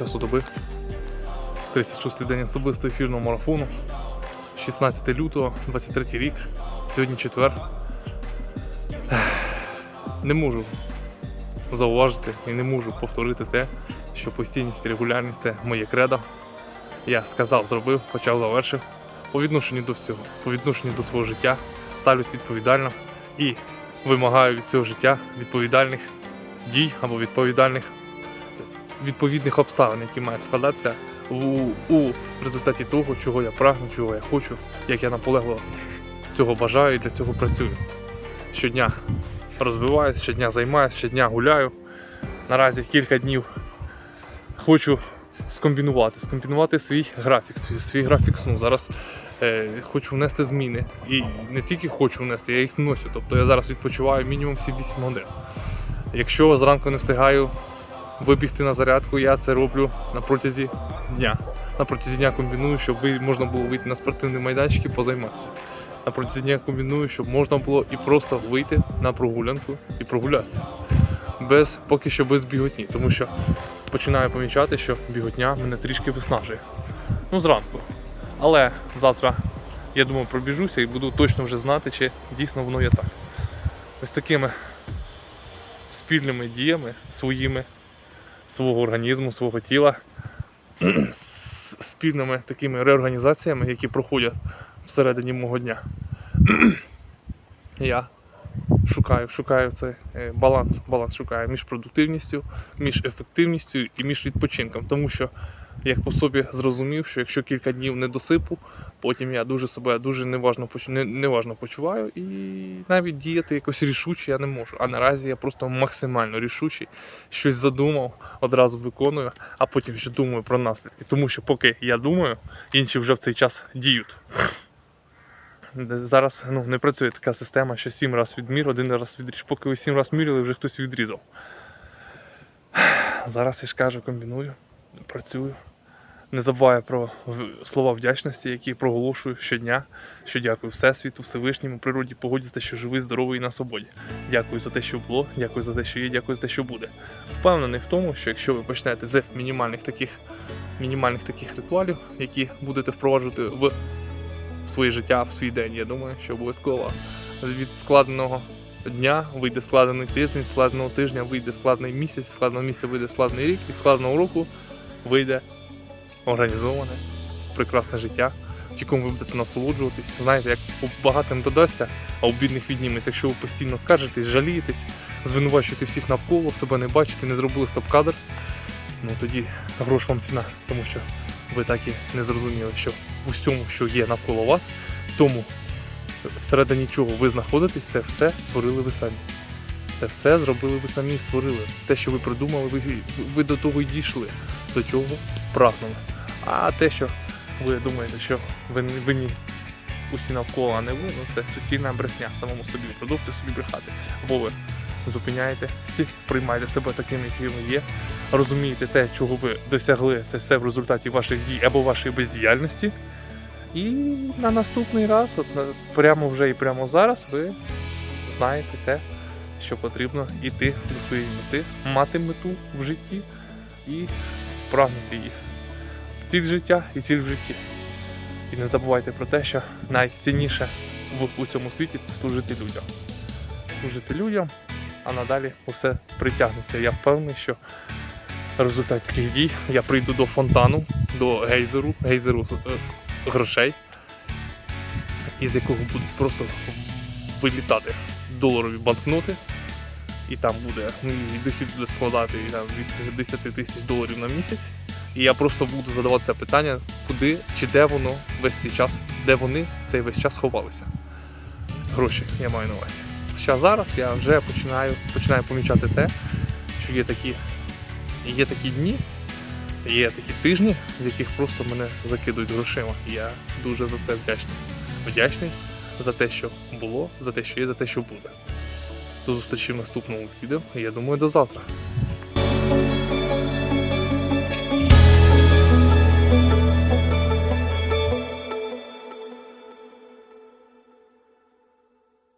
часу доби. 36-й день особистого ефірного марафону. 16 лютого, 23 рік. Сьогодні четвер. Не можу зауважити і не можу повторити те, що постійність і регулярність це моє кредо. Я сказав, зробив, почав, завершив. По відношенню до всього, по відношенню до свого життя ставлюсь відповідально і вимагаю від цього життя відповідальних дій або відповідальних відповідних обставин, які мають складатися у, у результаті того, чого я прагну, чого я хочу, як я наполегло цього бажаю і для цього працюю. Щодня розвиваюся, щодня займаюся, щодня гуляю. Наразі кілька днів хочу скомбінувати, скомбінувати свій графік, свій, свій графік сну. Зараз е, хочу внести зміни. І не тільки хочу внести, я їх вношу. Тобто я зараз відпочиваю мінімум всі 8 годин. Якщо зранку не встигаю вибігти на зарядку, я це роблю на протязі дня. На протязі дня комбіную, щоб можна було вийти на спортивний майданчик і позайматися. На протязі дня комбіную, щоб можна було і просто вийти на прогулянку і прогулятися. Без, поки що без біготні, тому що починаю помічати, що біготня мене трішки виснажує. Ну, зранку. Але завтра, я думаю, пробіжуся і буду точно вже знати, чи дійсно воно є так. Ось такими спільними діями своїми, свого організму, свого тіла, з спільними такими реорганізаціями, які проходять всередині мого дня. Я шукаю, шукаю цей е, баланс, баланс шукаю між продуктивністю, між ефективністю і між відпочинком. Тому що як по собі зрозумів, що якщо кілька днів не досипу, потім я дуже себе дуже неважно, неважно почуваю і навіть діяти якось рішуче я не можу. А наразі я просто максимально рішучий, щось задумав, одразу виконую, а потім ще думаю про наслідки. Тому що поки я думаю, інші вже в цей час діють. Зараз ну, не працює така система, що сім разів відмір, один раз відріж. Поки ви сім разів міряли, вже хтось відрізав. Зараз я ж кажу, комбіную, працюю. Не забуваю про слова вдячності, які проголошую щодня, що дякую Всесвіту, Всевишньому, природі, погоді за те, що живий, здоровий і на свободі. Дякую за те, що було, дякую за те, що є, дякую за те, що буде. Впевнений в тому, що якщо ви почнете з мінімальних таких, мінімальних таких ритуалів, які будете впроваджувати в своє життя, в свій день, я думаю, що обов'язково від складеного дня вийде складений тиждень, складеного тижня вийде складний місяць, з складеного місяця вийде складний рік, і з складеного року вийде організоване, прекрасне життя, в якому ви будете насолоджуватись. Знаєте, як у багатим додасться, а у бідних відніметься. Якщо ви постійно скаржитесь, жалієтесь, звинувачуєте всіх навколо, себе не бачите, не зробили стоп-кадр, ну тоді грош вам ціна, тому що ви так і не зрозуміли, що в усьому, що є навколо вас, тому всередині чого ви знаходитесь, це все створили ви самі. Це все зробили ви самі і створили. Те, що ви придумали, ви, ви до того й дійшли, до чого прагнули. А те, що ви думаєте, що ви винні усі навколо, а не ви, ну це суцільна брехня самому собі. Продовжуйте собі брехати. Або ви зупиняєте, всі приймаєте себе таким, яким ви є, розумієте те, чого ви досягли, це все в результаті ваших дій або вашої бездіяльності. І на наступний раз, от прямо вже і прямо зараз, ви знаєте те, що потрібно йти до своєї мети, мати мету в житті і прагнути її. Ціль життя і ціль в житті. І не забувайте про те, що найцінніше в у цьому світі це служити людям. Служити людям, а надалі усе притягнеться. Я впевнений, що результат таких дій я прийду до фонтану, до гейзеру, гейзеру е, грошей, із якого будуть просто вилітати доларові банкноти. І там буде ну, дохід буде складати там, від 10 тисяч доларів на місяць. І я просто буду задаватися питання, куди чи де воно весь цей час, де вони цей весь час ховалися. Гроші я маю на увазі. Ще зараз я вже починаю, починаю помічати те, що є такі, є такі дні, є такі тижні, в яких просто мене закидують грошима. Я дуже за це вдячний. Вдячний за те, що було, за те, що є, за те, що буде. До зустрічі в наступному відео. Я думаю, до завтра.